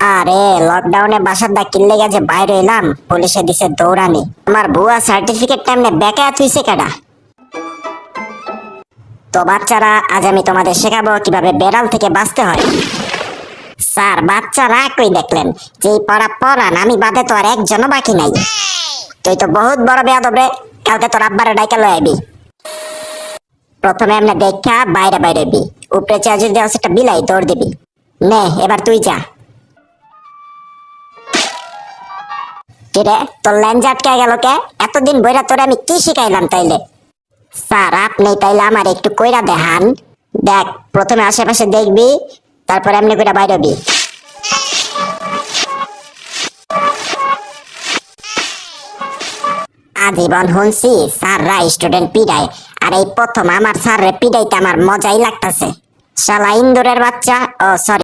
আরে লকডাউনে বাসার দা কিনলে গেছে বাইরে এলাম, পুলিশে দিছে দৌড়ানি। আমার ভুয়া সার্টিফিকেট টাইমে বেকা থুইছে কেডা? তো বাচ্চারা, আজ আমি তোমাদের শেখাবো কীভাবে বেড়াল থেকে বাঁচতে হয়। স্যার বাচ্চারা কই দেখলেন, যে পড়া পড়ান আমি বাদে তো আর একজনও বাকি নাই। তুই তো বহুত বড় বেয়াদব রে, কালকে তোর আব্বারে ডাইকা লই আইবি। প্রথমে এমনি দেখা, বাইরে বাইরে বি উপরে চা যদি দেওয়া একটা বিলাই দৌড় দিবি। নে, এবার তুই যা। কিরে তোর গেল কে? এতদিন বইরা আমি কি শিখাইলাম তাইলে? স্যার, আপনি তাইলে আমার একটু কইরা দেখান। দেখ, প্রথমে আশেপাশে দেখবি, তারপর এমনি করে বাইরবি। আজীবন শুনছি স্যাররা স্টুডেন্ট পিড়ায়, আর এই প্রথম আমার স্যাররে পিড়াইতে আমার মজাই লাগতাছে। শালা ইন্দুরের বাচ্চা, ও সরি